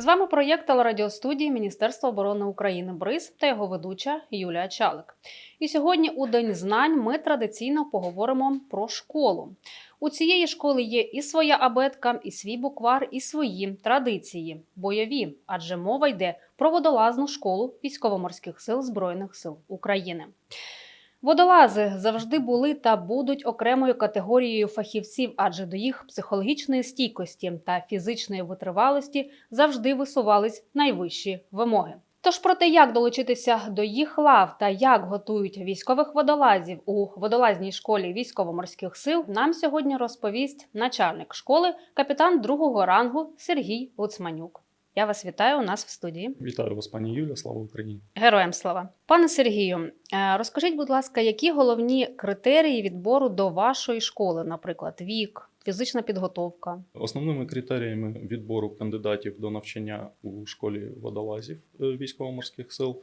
З вами проєкт телерадіостудії Міністерства оборони України БРИЗ та його ведуча Юлія Чалик. І сьогодні у День знань ми традиційно поговоримо про школу. У цієї школи є і своя абетка, і свій буквар, і свої традиції бойові, адже мова йде про водолазну школу військово-морських сил Збройних сил України. Водолази завжди були та будуть окремою категорією фахівців, адже до їх психологічної стійкості та фізичної витривалості завжди висувались найвищі вимоги. Тож про те, як долучитися до їх лав та як готують військових водолазів у водолазній школі військово-морських сил, нам сьогодні розповість начальник школи, капітан другого рангу Сергій Луцманюк. Я вас вітаю у нас в студії. Вітаю вас, пані Юля. Слава Україні. Героям слава. Пане Сергію, е, розкажіть, будь ласка, які головні критерії відбору до вашої школи, наприклад, вік, фізична підготовка? Основними критеріями відбору кандидатів до навчання у школі водолазів е, військово-морських сил.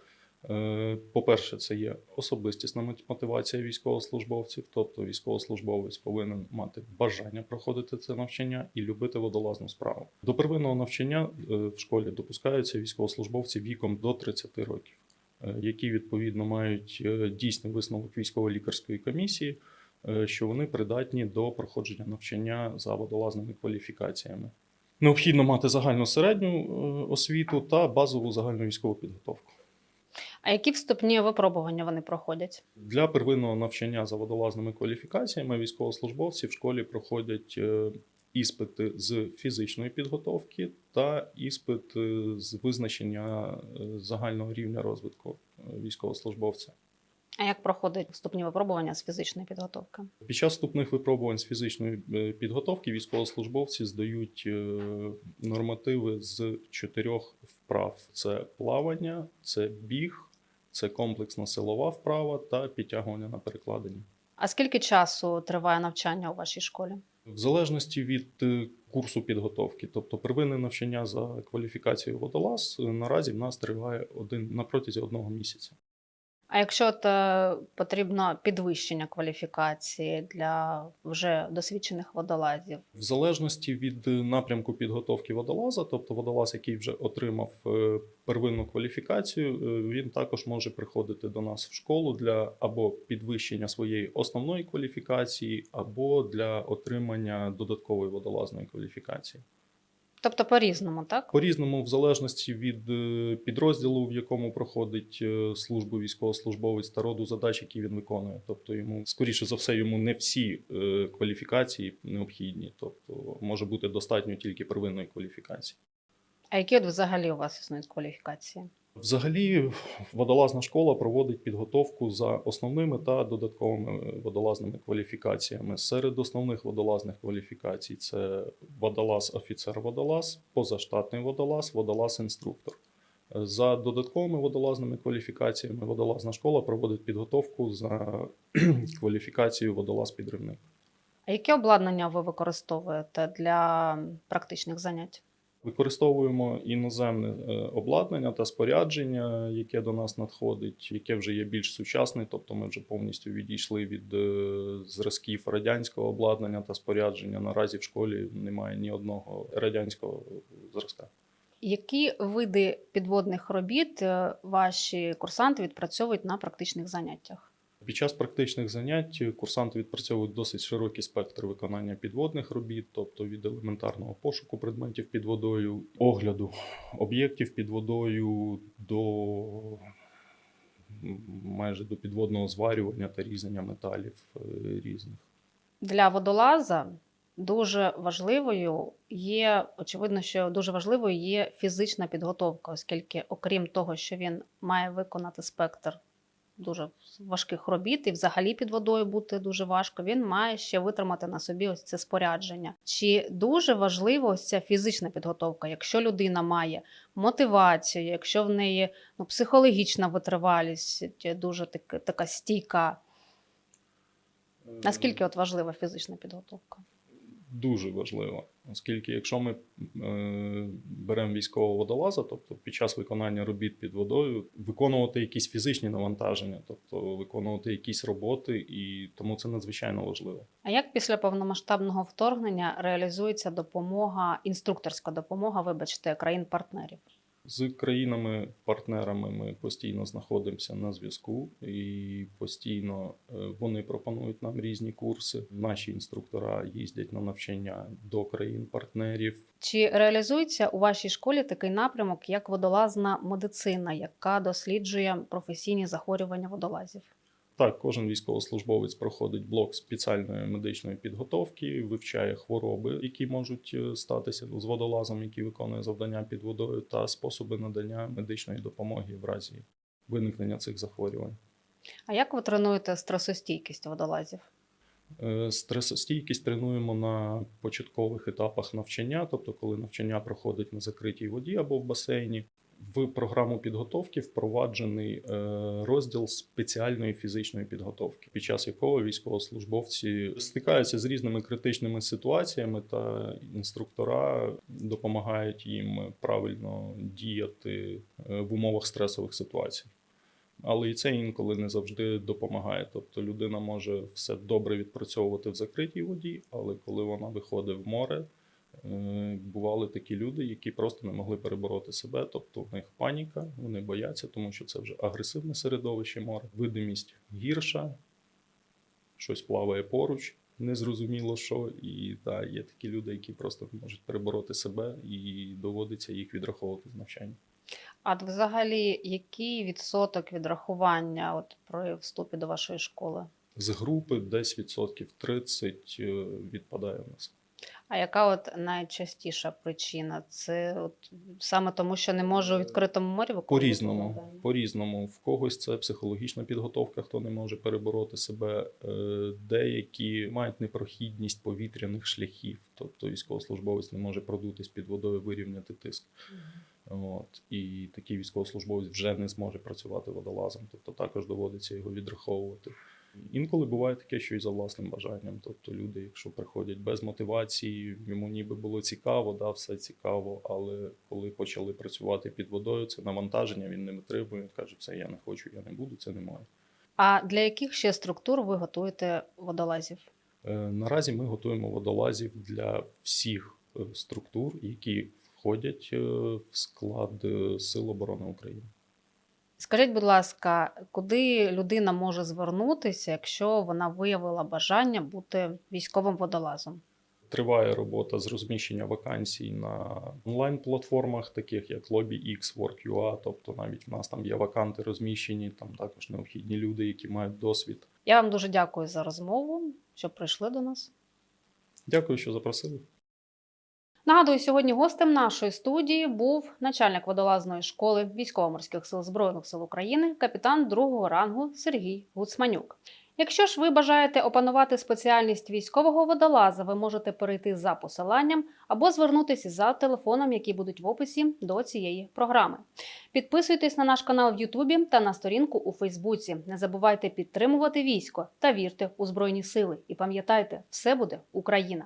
Е, По-перше, це є особистісна мотивація військовослужбовців, тобто військовослужбовець повинен мати бажання проходити це навчання і любити водолазну справу. До первинного навчання е, в школі допускаються військовослужбовці віком до 30 років, е, які відповідно мають дійсний висновок військово-лікарської комісії, що вони придатні до проходження навчання за водолазними кваліфікаціями. Необхідно мати загальну середню освіту та базову загальну військову підготовку. А які вступні випробування вони проходять? Для первинного навчання за водолазними кваліфікаціями військовослужбовці в школі проходять е, іспити з фізичної підготовки та іспит з визначення е, загального рівня розвитку е, військовослужбовця. А як проходять вступні випробування з фізичної підготовки? Під час вступних випробувань з фізичної підготовки військовослужбовці здають нормативи з чотирьох вправ: це плавання, це біг, це комплексна силова вправа та підтягування на перекладині. А скільки часу триває навчання у вашій школі? В залежності від е, курсу підготовки, тобто первинне навчання за кваліфікацією водолаз, е, наразі в нас триває один на протязі одного місяця. А якщо от, е, потрібно підвищення кваліфікації для вже досвідчених водолазів? В залежності від е, напрямку підготовки водолаза, тобто водолаз, який вже отримав е, первинну кваліфікацію, він також може приходити до нас в школу для або підвищення своєї основної кваліфікації, або для отримання додаткової водолазної кваліфікації. Тобто по-різному, так? По-різному, в залежності від е, підрозділу, в якому проходить е, службу військовослужбовець та роду задач, які він виконує. Тобто йому, скоріше за все, йому не всі е, кваліфікації необхідні. Тобто може бути достатньо тільки первинної кваліфікації. А які от взагалі у вас існують кваліфікації? Взагалі, водолазна школа проводить підготовку за основними та додатковими водолазними кваліфікаціями. Серед основних водолазних кваліфікацій це водолаз офіцер-водолаз, позаштатний водолаз, водолаз-інструктор. За додатковими водолазними кваліфікаціями водолазна школа проводить підготовку за кваліфікацією водолаз-підривник. А яке обладнання ви використовуєте для практичних занять? Використовуємо іноземне е, обладнання та спорядження, яке до нас надходить, яке вже є більш сучасне, тобто ми вже повністю відійшли від е, зразків радянського обладнання та спорядження. Наразі в школі немає ні одного радянського зразка. Які види підводних робіт е, ваші курсанти відпрацьовують на практичних заняттях? Під час практичних занять курсанти відпрацьовують досить широкий спектр виконання підводних робіт, тобто від елементарного пошуку предметів під водою, огляду об'єктів під водою до майже до підводного зварювання та різання металів е, різних. Для водолаза дуже важливою є, очевидно, що дуже важливою є фізична підготовка, оскільки, окрім того, що він має виконати спектр дуже важких робіт і взагалі під водою бути дуже важко, він має ще витримати на собі ось це спорядження. Чи дуже важлива ось ця фізична підготовка, якщо людина має мотивацію, якщо в неї ну, психологічна витривалість дуже так, така стійка, Наскільки от важлива фізична підготовка? дуже важливо, оскільки якщо ми е, беремо військового водолаза, тобто під час виконання робіт під водою, виконувати якісь фізичні навантаження, тобто виконувати якісь роботи, і тому це надзвичайно важливо. А як після повномасштабного вторгнення реалізується допомога, інструкторська допомога, вибачте, країн-партнерів? З країнами-партнерами ми постійно знаходимося на зв'язку, і постійно е, вони пропонують нам різні курси. Наші інструктора їздять на навчання до країн-партнерів. Чи реалізується у вашій школі такий напрямок, як водолазна медицина, яка досліджує професійні захворювання водолазів? Так, кожен військовослужбовець проходить блок спеціальної медичної підготовки, вивчає хвороби, які можуть е, статися з водолазом, який виконує завдання під водою, та способи надання медичної допомоги в разі виникнення цих захворювань. А як ви тренуєте стресостійкість водолазів? Е, Стресостійкість тренуємо на початкових етапах навчання, тобто коли навчання проходить на закритій воді або в басейні. В програму підготовки впроваджений е, розділ спеціальної фізичної підготовки, під час якого військовослужбовці стикаються з різними критичними ситуаціями, та інструктора допомагають їм правильно діяти е, в умовах стресових ситуацій. Але і це інколи не завжди допомагає. Тобто людина може все добре відпрацьовувати в закритій воді, але коли вона виходить в море, бували такі люди, які просто не могли перебороти себе. Тобто в них паніка, вони бояться, тому що це вже агресивне середовище море, видимість гірша, щось плаває поруч. Незрозуміло що, і та, є такі люди, які просто не можуть перебороти себе, і доводиться їх відраховувати з навчання. А взагалі, який відсоток відрахування от при вступі до вашої школи? З групи десь відсотків 30 е, відпадає в нас. А яка от найчастіша причина? Це от саме тому, що не можу у відкритому морі виконувати По-різному. По-різному. В когось це психологічна підготовка, хто не може перебороти себе. Е, Деякі мають непрохідність повітряних шляхів, тобто військовослужбовець не може продутись під водою, вирівняти тиск. От. І такий військовослужбовець вже не зможе працювати водолазом, тобто також доводиться його відраховувати. Інколи буває таке, що і за власним бажанням. Тобто люди, якщо приходять без мотивації, йому ніби було цікаво, да, все цікаво, але коли почали працювати під водою, це навантаження, він не витримує, він каже, все, я не хочу, я не буду, це не моє. А для яких ще структур ви готуєте водолазів? Е, Наразі ми готуємо водолазів для всіх е, структур, які входять е, в склад Сил оборони України. Скажіть, будь ласка, куди людина може звернутися, якщо вона виявила бажання бути військовим водолазом? Триває робота з розміщення вакансій на онлайн-платформах, таких як LobbyX, Work.ua, тобто навіть в нас там є ваканти розміщені, там також необхідні люди, які мають досвід. Я вам дуже дякую за розмову, що прийшли до нас. Дякую, що запросили. Нагадую, сьогодні гостем нашої студії був начальник водолазної школи військово-морських сил Збройних сил України, капітан другого рангу Сергій Гуцманюк. Якщо ж ви бажаєте опанувати спеціальність військового водолаза, ви можете перейти за посиланням або звернутися за телефоном, які будуть в описі до цієї програми. Підписуйтесь на наш канал в Ютубі та на сторінку у Фейсбуці. Не забувайте підтримувати військо та вірте у Збройні Сили. І пам'ятайте, все буде Україна!